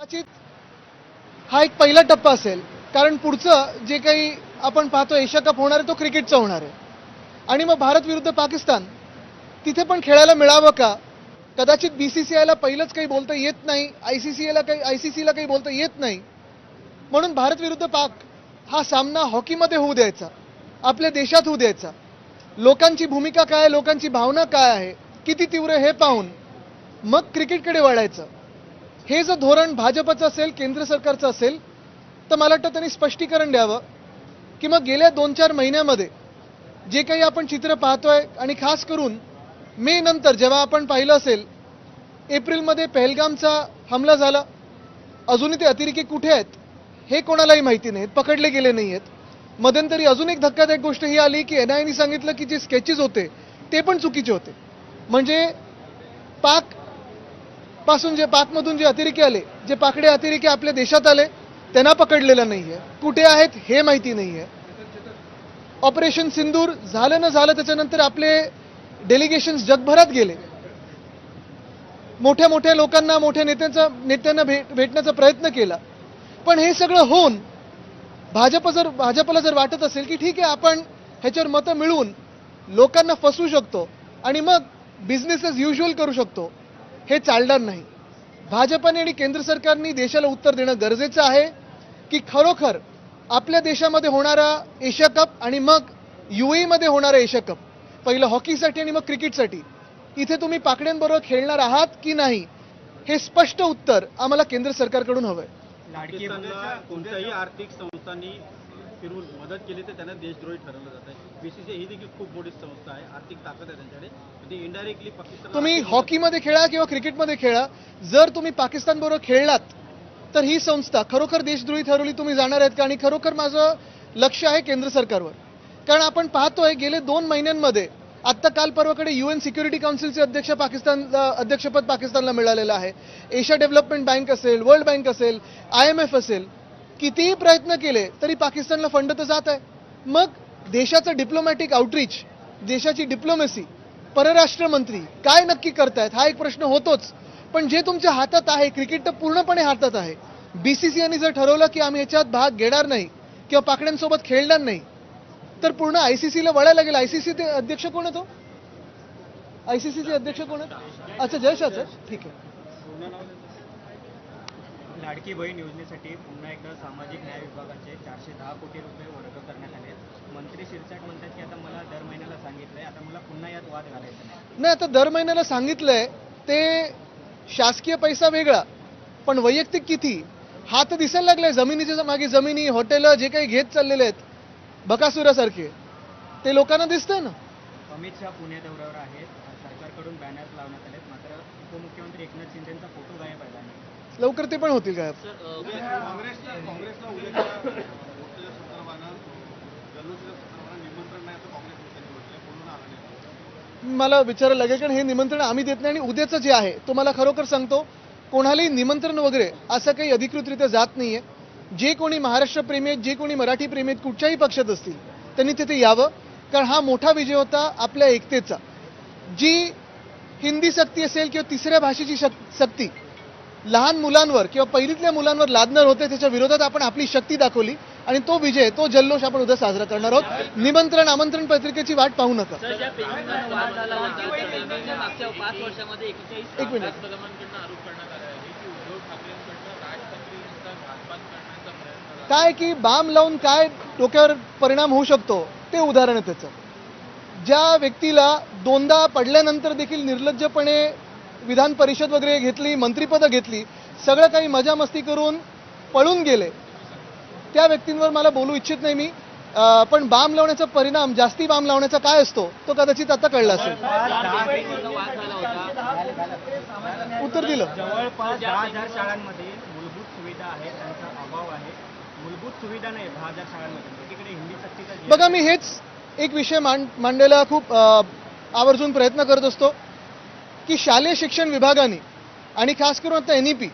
कदाचित हा एक पहिला टप्पा असेल. कारण पुढचं जे काही आपण पाहतो एशिया कप होणार आहे तो क्रिकेटचा होणार आहे. आणि मग भारत विरुद्ध पाकिस्तान तिथे पण खेळायला मिळावं का? कदाचित बी सी सी आयला पहिलंच काही बोलता येत नाही आय सी सी आयला काही आय सी सीला काही बोलता येत नाही. म्हणून भारत विरुद्ध पाक हा सामना हॉकीमध्ये होऊ द्यायचा आपल्या देशात होऊ द्यायचा. लोकांची भूमिका काय आहे लोकांची भावना काय आहे किती तीव्र हे पाहून मग क्रिकेटकडे वळायचं. हे जर धोरण भाजपचं असेल केंद्र सरकारचं असेल तर मला वाटतं त्यांनी स्पष्टीकरण द्यावं. की मग गेल्या दोन चार महिन्यामध्ये जे काही आपण चित्र पाहतोय आणि खास करून मे नंतर जेव्हा आपण पाहिलं असेल एप्रिलमध्ये पहलगामचा हमला झाला. अजूनही ते अतिरेकी कुठे आहेत हे कोणालाही माहिती नाहीत पकडले गेले नाही आहेत मध्यंतरी अजून एक धक्कादायक गोष्ट ही आली की एन आयने सांगितलं की जे स्केचेस होते ते पण चुकीचे होते. म्हणजे पाक पासून जे पाकमधून जे अतिरेकी आले जे पाकडे अतिरेकी आपल्या देशात आले त्यांना पकडलेलं नाहीये. कुठे आहेत हे माहिती नाहीये. ऑपरेशन सिंदूर झालं न झालं त्याच्यानंतर आपले डेलिगेशन्स जगभरात गेले. मोठ्या मोठ्या लोकांना मोठ्या नेत्यांचा नेत्यांना भेट भेटण्याचा प्रयत्न केला. पण हे सगळं होऊन भाजप जर भाजपला जर वाटत असेल की ठीक आहे आपण ह्याच्यावर मतं मिळवून लोकांना फसवू शकतो आणि मग बिझनेस एज युजल करू शकतो हे चालणार नाही. भाजपने आणि केंद्र सरकारने देशाला उत्तर देणं गरजेचं आहे की खरोखर आपल्या देशामध्ये होणारा एशिया कप आणि मग यू मध्ये होणारा एशिया कप पहिलं हॉकीसाठी आणि मग क्रिकेटसाठी इथे तुम्ही पाकड्यांबरोबर खेळणार आहात की नाही हे स्पष्ट उत्तर आम्हाला केंद्र सरकारकडून हवंय. आहे कोणत्याही आर्थिक संस्थांनी फिरून मदत केली तर त्यांना देशद्रोही ठरवलं जात आहे बीसीसीआय ही देखील खूप मोठी संस्था आहे. आर्थिक ताकद आहे त्यांच्याकडे. ते इनडायरेक्टली पाकिस्तान तुम्ही हॉकीमध्ये खेळा किंवा क्रिकेटमध्ये खेळा. जर तुम्ही पाकिस्तान बरोबर खेळलात तर ही संस्था खरोखर देशद्रोही ठरवली तुम्ही जाणार आहेत का? आणि खरोखर माझं लक्ष आहे केंद्र सरकारवर. कारण आपण पाहतोय गेले दोन महिन्यांमध्ये आत्ता काल परवाकडे युएन सिक्युरिटी काउन्सिलचे अध्यक्ष पाकिस्तान अध्यक्षपद पाकिस्तानला मिळालेलं आहे. एशिया डेव्हलपमेंट बँक असेल वर्ल्ड बँक असेल आय एम एफ असेल कितीही प्रयत्न केले तरी पाकिस्तानला फंड तर जात आहे. मग देशाचं डिप्लोमॅटिक आउटरीच देशाची डिप्लोमसी परराष्ट्र मंत्री काय नक्की करतायत हा एक प्रश्न होतोच. पण जे तुमच्या हातात आहे क्रिकेट तर पूर्णपणे हातात आहे. बीसीसीआयने जर ठरवलं की आम्ही याच्यात भाग घेणार नाही किंवा पाकड्यांसोबत खेळणार नाही तर पूर्ण आयसीसीला वळायला लागेल. आयसीसी ते अध्यक्ष कोण आहे तो? आयसीसीचे अध्यक्ष कोण आहेत? अच्छा जयशाच? ठीक आहे. लाडकी बहीण योजनेसाठी पुन्हा एकदा सामाजिक न्याय विभागाचे चारशे दहा कोटी रुपये वर्ग करण्यात आले मंत्री शिरसाट म्हणतात की आता मला दर महिन्याला सांगितलंय आता मला पुन्हा यात वाद घालायचा नाही. नाही आता दर महिन्याला सांगितलंय ते शासकीय पैसा वेगळा पण वैयक्तिक किती? हा तर दिसायला लागलाय जमिनीच्या मागे जमिनी हॉटेलं जे काही घेत चाललेले आहेत बकासुरासारखे. ते लोकांना दिसतंय ना? अमित शहा पुणे दौऱ्यावर आहेत. सरकारकडून बॅनर्स लावण्यात आलेत मात्र उपमुख्यमंत्री एकनाथ शिंदेचा फोटो गायब आहे लवकर ते पण होतील नाही? मला विचारायला लागेल कारण हे निमंत्रण आम्ही देत नाही आणि उद्याचं जे आहे तो मला खरोखर सांगतो कोणालाही निमंत्रण वगैरे असं काही अधिकृतरित्या जात नाहीये. जे कोणी महाराष्ट्र प्रेमी आहेत जे कोणी मराठी प्रेमी आहेत कुठच्याही पक्षात असतील त्यांनी तिथे यावं कारण हा मोठा विजय होता आपल्या एकतेचा. जी हिंदी सक्ती असेल किंवा तिसऱ्या भाषेची शक- सक्ती लहान मुलांवर किंवा पहिलीतल्या मुलांवर लादणार होते त्याच्या विरोधात आपण आपली शक्ती दाखवली आणि तो विजय तो जल्लोष आपण उद्या साजरा करणार आहोत. निमंत्रण आमंत्रण पत्रिकेची वाट पाहू नका. एक मिनिट. काय की बाम लावून काय डोक्यावर परिणाम होऊ शकतो ते उदाहरण आहे त्याचं. ज्या व्यक्तीला दोनदा पडल्यानंतर देखील निर्लज्जपणे विधान परिषद वगैरे घेतली मंत्रिपदं घेतली सगळं काही मजा मस्ती करून पळून गेले. त्या व्यक्तींवर मला बोलू इच्छित नाही मी. पण बाम लावण्याचा परिणाम जास्ती बाम लावण्याचा काय असतो तो कदाचित आता कळला असेल. उत्तर दिलं. जवळपास दहा हजार शाळांमध्ये मूलभूत सुविधा आहेत त्यांचा अभाव आहे. मूलभूत सुविधा नाही दहा हजार शाळांमध्ये. हिंदी सक्तीचा बघा मी हेच एक विषय मांड मांडायला खूप आवर्जून प्रयत्न करत असतो. की शालेय शिक्षण विभागाने आणि खास करून आता एन ई पी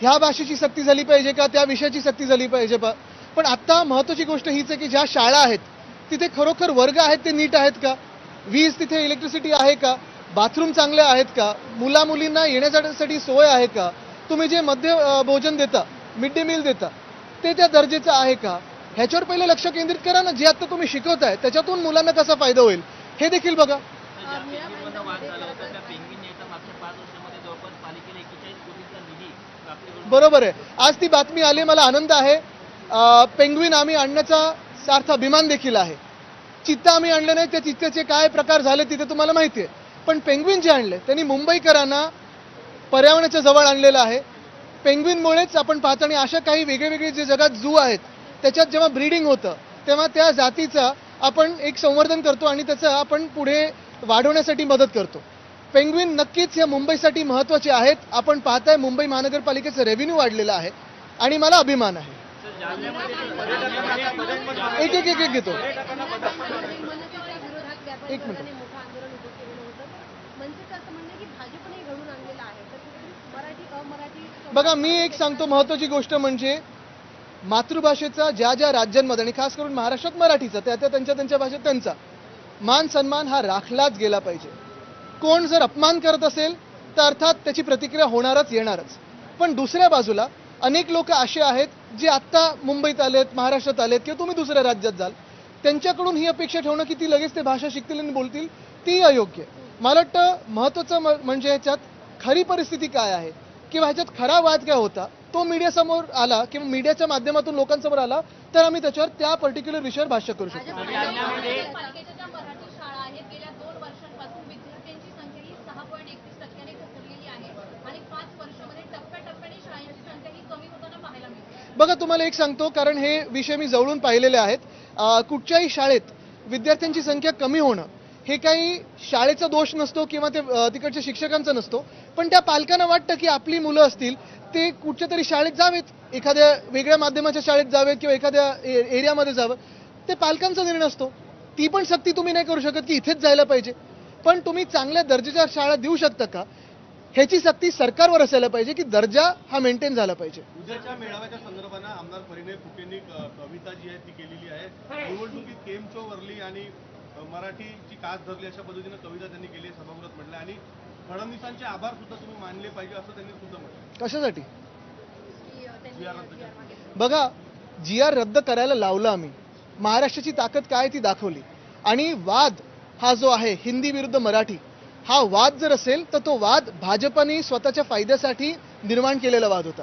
ह्या भाषेची सक्ती झाली पाहिजे का त्या विषयाची सक्ती झाली पाहिजे पा पण आत्ता महत्त्वाची गोष्ट हीच आहे की ज्या शाळा आहेत तिथे खरोखर वर्ग आहेत ते नीट आहेत का? वीज तिथे इलेक्ट्रिसिटी आहे का? बाथरूम चांगले आहेत का? मुला मुलींना येण्यासाठी सोय आहे का? तुम्ही जे मध्य भोजन देता मिड डे मील देता ते त्या दर्जेचं आहे का? ह्याच्यावर पहिले लक्ष केंद्रित करा ना जे आता तुम्ही शिकवताय त्याच्यातून मुलांना कसा फायदा होईल? हे देखील बघा ज्या पेंग्विनवरनं वाद झाला होता त्या पेंग्विन याचा मागच्या पाच वर्षामध्ये जवळपास पालिकेला एकेचाळीस कोटीचा निधी प्राप्त करून बरोबर आहे. आज ती बातमी आली मला आनंद आहे. पेंग्विन आम्ही आणण्याचा सार्थ अभिमान देखील आहे. चित्ता आम्ही आणलं नाही त्या चित्त्याचे काय प्रकार झाले तिथे तुम्हाला माहिती आहे. पण पेंग्विन जे आणले त्यांनी मुंबईकरांना पर्यावरणाच्या जवळ आणलेलं आहे. पेंग्विनमुळेच आपण पाहतो आणि अशा काही वेगळे वेगळे जे जगात झू आहेत त्याच्यात जेव्हा ब्रीडिंग होतं तेव्हा त्या जातीचा आपण एक संवर्धन करतो आणि त्याचं आपण पुढे वाढवण्यासाठी मदत करतो. पेंग्विन नक्कीच या मुंबईसाठी महत्त्वाचे आहेत. आपण पाहताय मुंबई महानगरपालिकेचं रेव्हेन्यू वाढलेलं आहे. आणि मला अभिमान आहे. एक एक एक एक घेतो. एक मिनिट. बघा मी एक सांगतो महत्वाची गोष्ट म्हणजे मातृभाषेचा ज्या ज्या राज्यांमध्ये आणि खास करून महाराष्ट्रात मराठीचा त्या त्या त्यांच्या त्यांच्या भाषेत त्यांचा मान सन्मान हा राखलाच गेला पाहिजे. कोण जर अपमान करत असेल तर अर्थात त्याची प्रतिक्रिया होणारच येणारच. पण दुसऱ्या बाजूला अनेक लोक असे आहेत जे आत्ता मुंबईत आलेत महाराष्ट्रात आलेत किंवा तुम्ही दुसऱ्या राज्यात जाल. त्यांच्याकडून ही अपेक्षा ठेवणं की ती लगेच ते भाषा शिकतील आणि बोलतील ती अयोग्य. मला वाटतं महत्त्वाचं म- म्हणजे ह्याच्यात खरी परिस्थिती काय आहे? किंवा ह्याच्यात खरा वाद काय होता? तो मीडियासमोर आला किंवा मीडियाच्या माध्यमातून लोकांसमोर आला तर आम्ही त्याच्यावर त्या पर्टिक्युलर विषयावर भाष्य करू शकतो पालिकेच्या ज्या मराठी शाळा आहेत गेल्या दोन वर्षांपासून विद्यार्थ्यांची संख्या ही सहा पॉईंट एकतीस टक्क्याने घसरलेली आहे आणि पाच वर्षामध्ये टप्प्याटप्प्याने शाळांची संख्या ही कमी होताना पाहायला मिळते बघा तुम्हाला एक सांगतो कारण हे विषय मी जवळून पाहिलेले आहेत. कुठच्याही शाळेत विद्यार्थ्यांची संख्या कमी होणं हे काही शाळेचा दोष नसतो किंवा ते तिकडच्या शिक्षकांचा नसतो. पण त्या पालकांना वाटतं की आपली मुलं असतील ते कुठच्या तरी शाळेत जावेत. एखाद्या वेगळ्या माध्यमाच्या शाळेत जावेत किंवा एखाद्या ए- एरियामध्ये जावं. ते पालकांचा निर्णय असतो. ती पण सक्ती तुम्ही नाही करू शकत की इथेच जायला पाहिजे. पण तुम्ही चांगल्या दर्जेच्या शाळा देऊ शकता का? ह्याची सक्ती सरकारवर असायला पाहिजे की दर्जा हा मेंटेन झाला पाहिजे. उद्याच्या मेळाव्याच्या संदर्भानं आमदार परिणय फुकेंनी कविता जी आहे ती केलेली आहे. निवडणुकीत केमचो वरली आणि मराठीची कास धरली अशा पद्धतीनं कविता त्यांनी केली आहे सभागृहात म्हटलं आणि फडणवीसांचे आभार सुद्धा तुम्ही मानले पाहिजे असं त्यांनी सुद्धा म्हटलं कशासाठी. बघा जी आर रद्द करायला लावलं आम्ही. महाराष्ट्राची ताकद काय ती दाखवली. आणि वाद हा जो आहे हिंदी विरुद्ध मराठी हा वाद जर असेल तर तो वाद भाजपने स्वतःच्या फायद्यासाठी निर्माण केलेला वाद होता.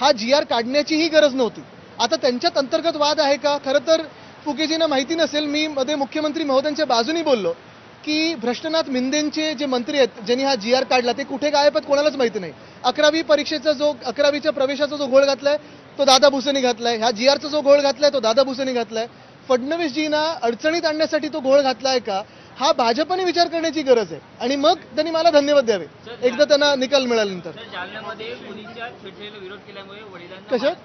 हा जी आर काढण्याचीही गरज नव्हती. आता त्यांच्यात अंतर्गत वाद आहे का? खरं तर फुकेजींना माहिती नसेल मी मध्ये मुख्यमंत्री महोदयांच्या बाजूनी बोललो की भ्रष्टनाथ मिंदेंचे जे मंत्री आहेत ज्यांनी हा जी आर काढला ते कुठे गायब आहेत कोणालाच माहिती नाही. अकरावी परीक्षेचा जो अकरावीच्या प्रवेशाचा जो घोळ घातलाय तो दादा भुसेनी घातलाय. ह्या जी आरचा जो घोळ घातलाय तो दादा भुसेनी घातलाय. फडणवीसजींना अडचणीत आणण्यासाठी तो घोळ घातलाय का? हा भाजपने विचार करण्याची गरज आहे. आणि मग त्यांनी मला धन्यवाद द्यावे. एकदा त्यांना निकाल मिळाल्यानंतर. तर जालन्यामध्ये मुलीच्या छेडछाडीला विरोध केल्यामुळे वडिलांना कशात?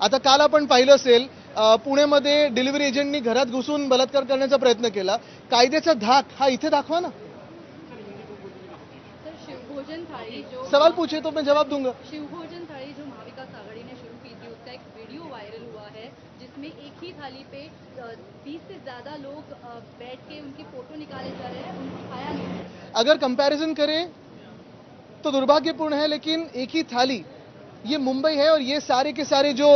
आता काल आपण पाहिलं असेल अं, पुण्यामध्ये डिलिव्हरी एजंटनी घरात घुसून बलात्कार करण्याचा प्रयत्न केला. कायद्याचा धाक हा इथे दाखवा ना. सर शिवभोजन थाळी जो सवाल पूछे तो मैं जवाब दूंगा. शिवभोजन थाली जो महाविकास आघाड़ी ने शुरू की थी उसका एक वीडियो वायरल हुआ है. जिसमें एक ही थाली पे बीस से ज़्यादा लोग बैठ के उनकी फ़ोटो निकाले जा रहे हैं, उनको खाया नहीं अगर कंपैरिजन करें तो दुर्भाग्यपूर्ण है, लेकिन एक ही थाली, ये मुंबई है और ये सारे के सारे जो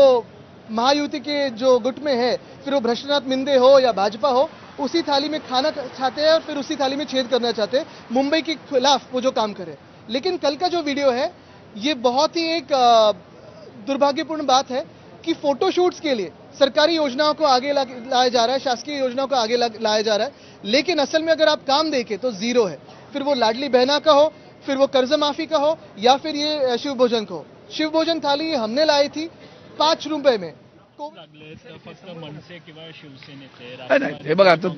महायुति के जो गुट में है, फिर वो भ्रष्टनाथ मिंदे हो या भाजपा हो, उसी थाली में खाना चाहते हैं और फिर उसी थाली में छेद करना चाहते हैं, मुंबई के खिलाफ वो जो काम करे। लेकिन कल का जो वीडियो है, ये बहुत ही एक दुर्भाग्यपूर्ण बात है कि फोटोशूट्स के लिए सरकारी योजनाओं को आगे लाया जा रहा है शासकीय योजनाओं को आगे लाया जा रहा है लेकिन असल में अगर आप काम देखें तो ज़ीरो है। फिर वो लाडली बहना का हो फिर वो कर्ज माफ़ी का हो या फिर ये शिव भोजन का हो। शिव भोजन थाली ये हमने लाई थी पाँच रुपए में। हे बघा आता